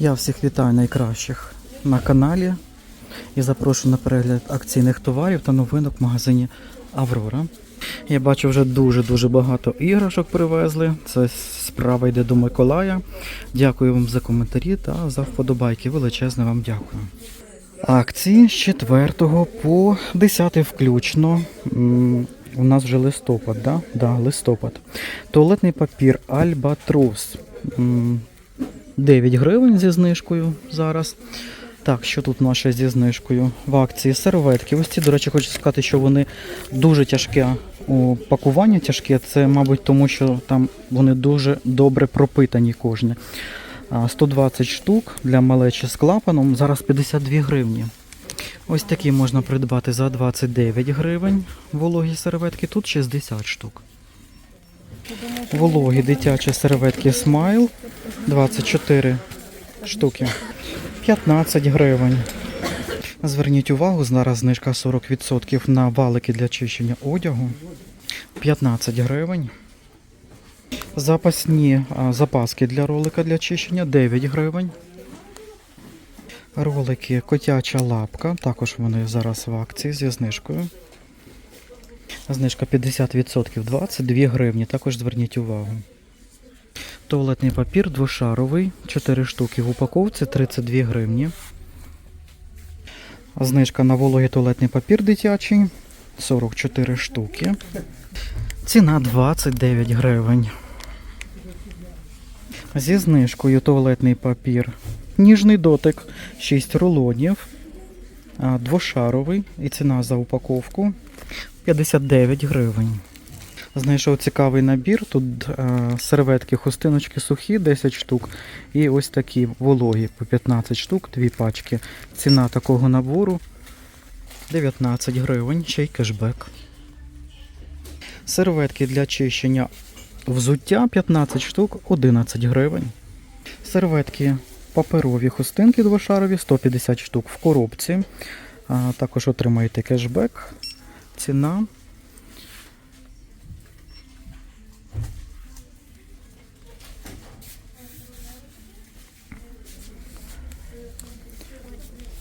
Я всіх вітаю найкращих на каналі і запрошую на перегляд акційних товарів та новинок в магазині Аврора. Я бачу вже дуже-дуже багато іграшок привезли. Це справа йде до Миколая. Дякую вам за коментарі та за вподобайки. Величезне вам дякую. Акції з 4 по 10 включно. У нас вже листопад, да? Да, листопад. Туалетний папір Альбатрос. М, 9 гривень зі знижкою зараз. Так, що тут наше зі знижкою? В акції серветки. Ось ці, до речі, хочу сказати, що вони дуже тяжке у пакування тяжке. Це, мабуть, тому що там вони дуже добре пропитані кожне. 120 штук для малечі з клапаном. Зараз 52 гривні. Ось такі можна придбати за 29 гривень. Вологі серветки. Тут 60 штук. Вологі дитячі серветки Смайл 24 штуки. 15 гривень. Зверніть увагу, зараз знижка 40% на валики для чищення одягу. 15 гривень. Запасні а, запаски для ролика для чищення 9 гривень. Ролики котяча лапка. Також вони зараз в акції зі знижкою. Знижка 50% 22 гривні. Також зверніть увагу. Туалетний папір двошаровий, 4 штуки в упаковці 32 гривні. Знижка на вологий туалетний папір дитячий 44 штуки. Ціна 29 гривень. Зі знижкою туалетний папір. Ніжний дотик 6 рулонів. Двошаровий і ціна за упаковку 59 гривень. Знайшов цікавий набір. Тут е, серветки, хустиночки сухі, 10 штук. І ось такі вологі по 15 штук, дві пачки. Ціна такого набору 19 гривень, ще й кешбек. Серветки для чищення взуття 15 штук, 11 гривень. Серветки паперові хустинки двошарові, 150 штук в коробці. Також отримаєте кешбек. Ціна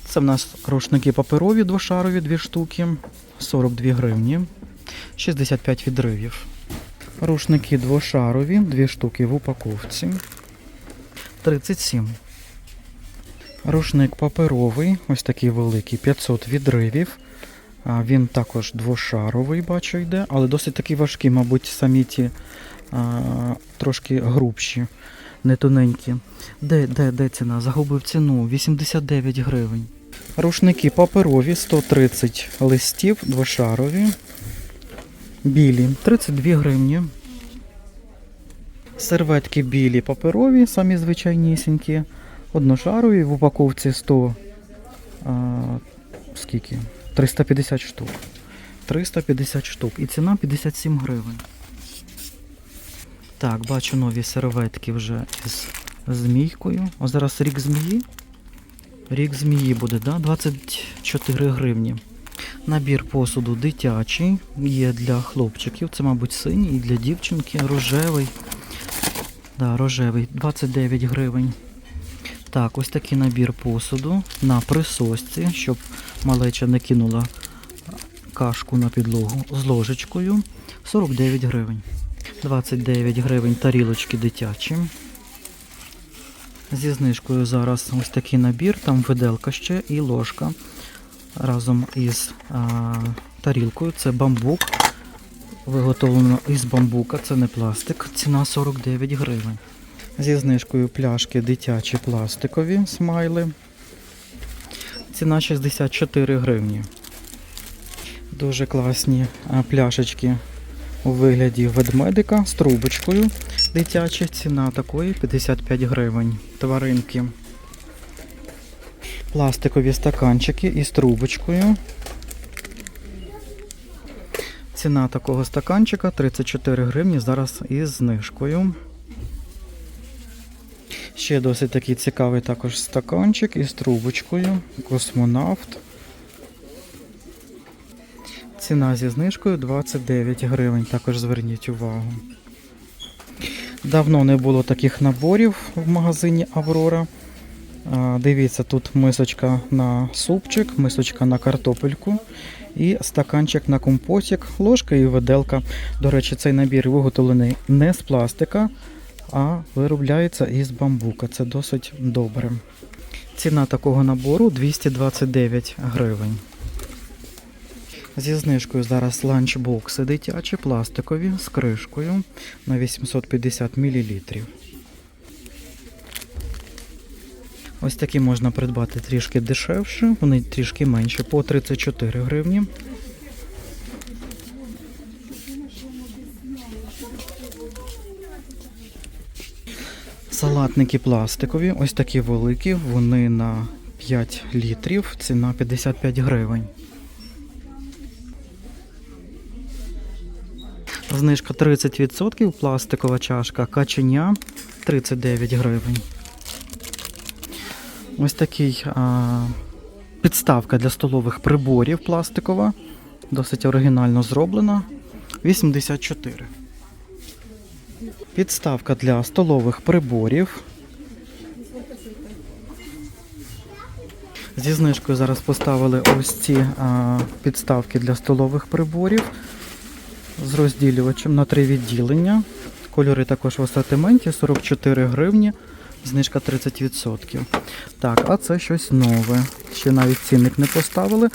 Це в нас рушники паперові двошарові, дві штуки, 42 гривні, 65 відривів. Рушники двошарові, дві штуки в упаковці, 37. Рушник паперовий, ось такий великий, 500 відривів. Він також двошаровий, бачу, йде, але досить такий важкий, мабуть, самі ті а, трошки грубші, не тоненькі. Де, де, де ціна? Загубив ціну 89 гривень. Рушники паперові 130 листів, двошарові. Білі 32 гривні. Серветки білі паперові, самі звичайнісінькі. Одношарові в упаковці 100. А, скільки? 350 штук. 350 штук. І ціна 57 гривень. Так, бачу нові серветки вже із змійкою. О, зараз рік змії. Рік змії буде, да? 24 гривні. Набір посуду дитячий. Є для хлопчиків. Це, мабуть, синій і для дівчинки. Рожевий. Да, рожевий. 29 гривень. Так, ось такий набір посуду на присосці, щоб малеча не кинула кашку на підлогу з ложечкою. 49 гривень. 29 гривень тарілочки дитячі. Зі знижкою зараз ось такий набір, там виделка ще і ложка разом із а, тарілкою. Це бамбук. Виготовлено із бамбука, це не пластик. Ціна 49 гривень. Зі знижкою пляшки дитячі пластикові смайли. Ціна 64 гривні. Дуже класні пляшечки у вигляді ведмедика з трубочкою. Дитяча ціна такої 55 гривень. Тваринки. Пластикові стаканчики із трубочкою. Ціна такого стаканчика 34 гривні зараз із знижкою. Ще досить такий цікавий також стаканчик із трубочкою. Космонавт. Ціна зі знижкою 29 гривень. Також зверніть увагу. Давно не було таких наборів в магазині Аврора. Дивіться, тут мисочка на супчик, мисочка на картопельку і стаканчик на компотик, ложка і виделка. До речі, цей набір виготовлений не з пластика, а виробляється із бамбука. Це досить добре. Ціна такого набору 229 гривень. Зі знижкою зараз ланчбокси дитячі, пластикові з кришкою на 850 мл. Ось такі можна придбати трішки дешевше, вони трішки менше, по 34 гривні. Салатники пластикові, ось такі великі, вони на 5 літрів, ціна 55 гривень. Знижка 30%, пластикова чашка каченя 39 гривень. Ось такий а, підставка для столових приборів пластикова. Досить оригінально зроблена. 84. Підставка для столових приборів. Зі знижкою зараз поставили ось ці а, підставки для столових приборів з розділювачем на три відділення. Кольори також в асортименті 44 гривні, знижка 30%. Так, а це щось нове. Ще навіть цінник не поставили.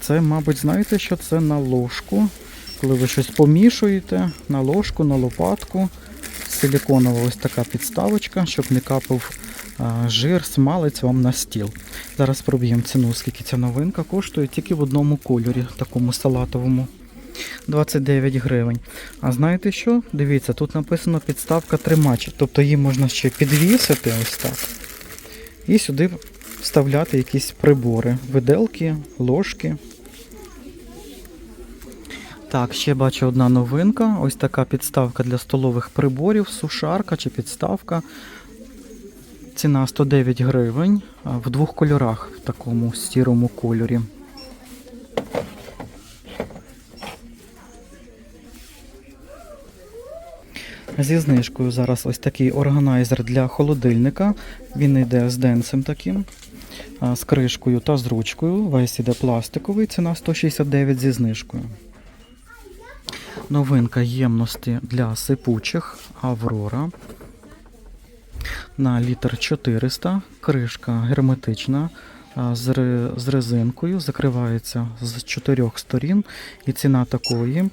Це, мабуть, знаєте, що це на ложку. Коли ви щось помішуєте, на ложку, на лопатку. Силіконова ось така підставочка, щоб не капав жир, смалець вам на стіл. Зараз проб'ємо ціну, скільки ця новинка коштує тільки в одному кольорі, такому салатовому. 29 гривень. А знаєте що? Дивіться, тут написано підставка тримач, тобто її можна ще підвісити ось так. І сюди вставляти якісь прибори, виделки, ложки. Так, ще бачу одна новинка. Ось така підставка для столових приборів, сушарка чи підставка. Ціна 109 гривень в двох кольорах, в такому сірому кольорі. Зі знижкою зараз ось такий органайзер для холодильника. Він йде з денцем таким, з кришкою та з ручкою. Весь іде пластиковий, ціна 169 зі знижкою. Новинка ємності для сипучих Аврора. На літр 400. Кришка герметична з, резинкою. Закривається з чотирьох сторін. І ціна такої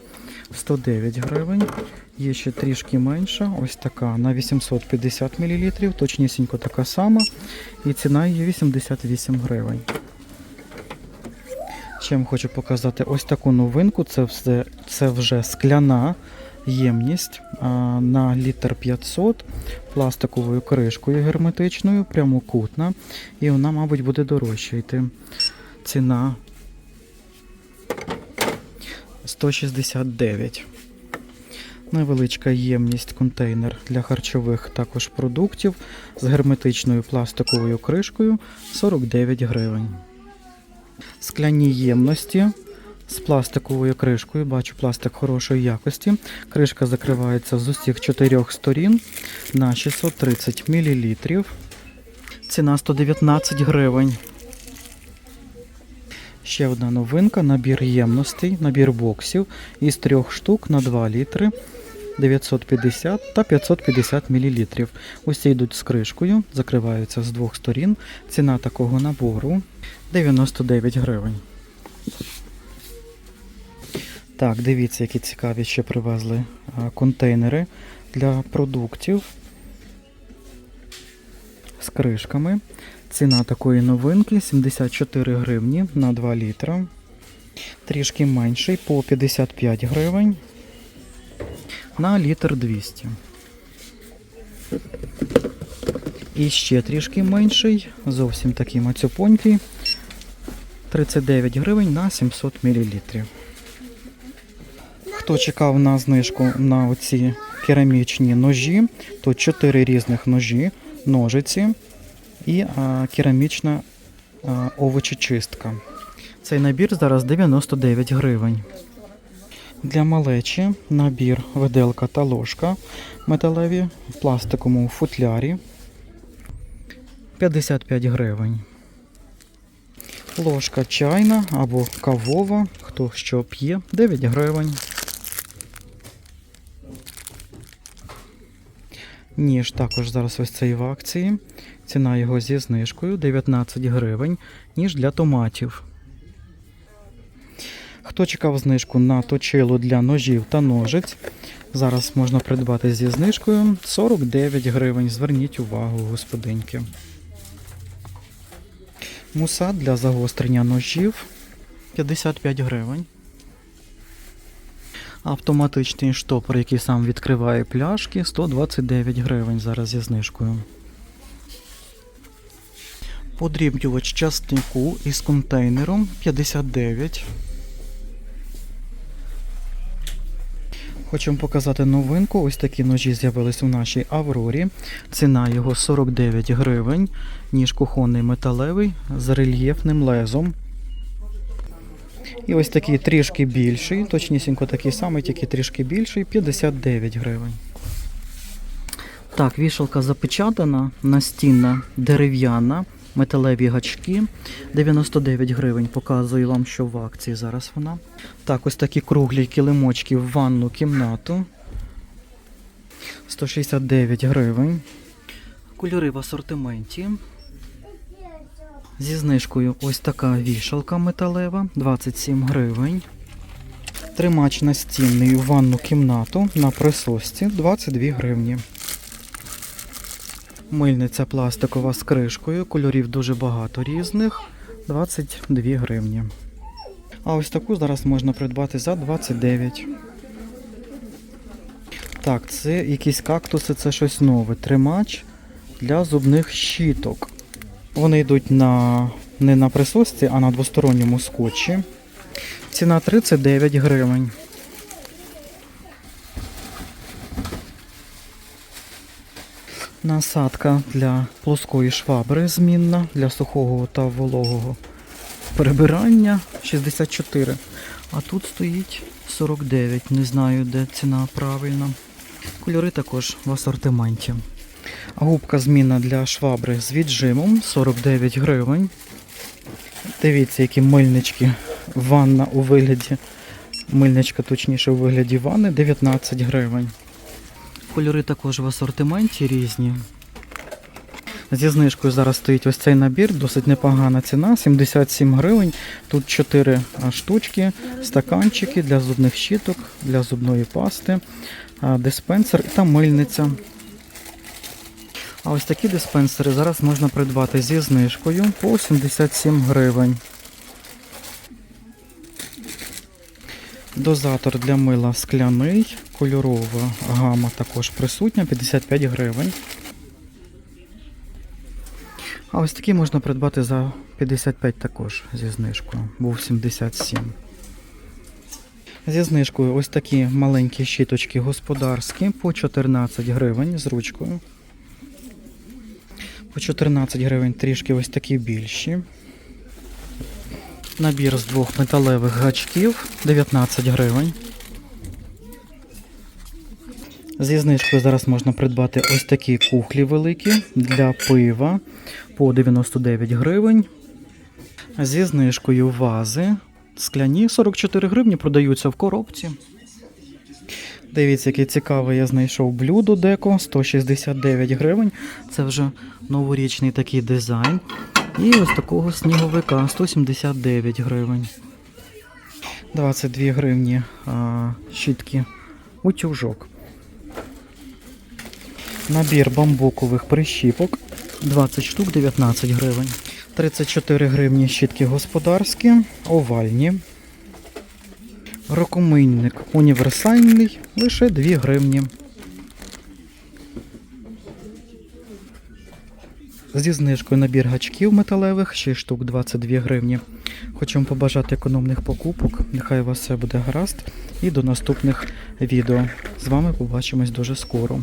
109 гривень. Є ще трішки менша, ось така на 850 мл, точнісінько така сама. І ціна її 88 гривень. Вам хочу показати ось таку новинку. Це, все, це вже скляна ємність а, на літр 500 пластиковою кришкою герметичною, прямокутна. І вона, мабуть, буде дорожча йти. Ціна 169. Невеличка ємність контейнер для харчових також продуктів з герметичною пластиковою кришкою 49 гривень. Скляні ємності з пластиковою кришкою. Бачу пластик хорошої якості. Кришка закривається з усіх чотирьох сторін на 630 мл. Ціна 119 гривень. Ще одна новинка: набір ємностей, набір боксів із трьох штук на 2 літри. 950 та 550 мл. Усі йдуть з кришкою, закриваються з двох сторін. Ціна такого набору 99 гривень. Так, дивіться, які цікаві ще привезли контейнери для продуктів з кришками. Ціна такої новинки 74 гривні на 2 літра. Трішки менший по 55 гривень на літр 200. І ще трішки менший, зовсім такий мацюпонький. 39 гривень на 700 мл. Хто чекав на знижку на оці керамічні ножі, то 4 різних ножі, ножиці і а, керамічна а, овочечистка. Цей набір зараз 99 гривень. Для малечі набір виделка та ложка металеві в пластиковому футлярі. 55 гривень. Ложка чайна або кавова, хто що п'є, 9 гривень. Ніж також зараз ось цей в акції. Ціна його зі знижкою 19 гривень, ніж для томатів. Хто чекав знижку на точило для ножів та ножиць, зараз можна придбати зі знижкою 49 гривень. Зверніть увагу, господинки. Муса для загострення ножів 55 гривень. Автоматичний штопор, який сам відкриває пляшки, 129 гривень зараз зі знижкою. Подрібнювач частнику із контейнером 59. Хочемо показати новинку. Ось такі ножі з'явились у нашій Аврорі. Ціна його 49 гривень, ніж кухонний металевий з рельєфним лезом. І ось такий трішки більший, точнісінько такий самий, тільки трішки більший, 59 гривень. Так, вішалка запечатана, настінна, дерев'яна, металеві гачки. 99 гривень. Показую вам, що в акції зараз вона. Так, ось такі круглі килимочки в ванну кімнату. 169 гривень. Кольори в асортименті. Зі знижкою ось така вішалка металева 27 гривень. Тримач настінний в ванну кімнату на присосці 22 гривні. Мильниця пластикова з кришкою, кольорів дуже багато різних 22 гривні. А ось таку зараз можна придбати за 29. Так, це якісь кактуси, це щось нове. Тримач для зубних щіток. Вони йдуть на, не на присосці, а на двосторонньому скотчі. Ціна 39 гривень. Насадка для плоскої швабри змінна для сухого та вологого прибирання 64. А тут стоїть 49. Не знаю, де ціна правильна. Кольори також в асортименті. Губка змінна для швабри з віджимом 49 гривень. Дивіться, які мильнички. Ванна у вигляді. Мильничка, точніше, у вигляді ванни 19 гривень. Кольори також в асортименті різні. Зі знижкою зараз стоїть ось цей набір, досить непогана ціна, 77 гривень. Тут 4 штучки, стаканчики для зубних щіток, для зубної пасти, диспенсер та мильниця. А ось такі диспенсери зараз можна придбати зі знижкою по 77 гривень. Дозатор для мила скляний, кольорова гама також присутня, 55 гривень. А ось такі можна придбати за 55 також зі знижкою. Був 77. Зі знижкою ось такі маленькі щіточки господарські по 14 гривень з ручкою. По 14 гривень трішки ось такі більші. Набір з двох металевих гачків 19 гривень. Зі знижкою зараз можна придбати ось такі кухлі великі для пива по 99 гривень. Зі знижкою вази скляні 44 гривні продаються в коробці. Дивіться, який цікавий я знайшов блюдо деко 169 гривень. Це вже новорічний такий дизайн. І ось такого сніговика 179 гривень. 22 гривні а, щітки. Утюжок. Набір бамбукових прищіпок 20 штук 19 гривень. 34 гривні щітки господарські, овальні. Рокомийник універсальний лише 2 гривні. Зі знижкою набір гачків металевих 6 штук 22 гривні. Хочемо побажати економних покупок. Нехай у вас все буде гаразд. І до наступних відео. З вами побачимось дуже скоро.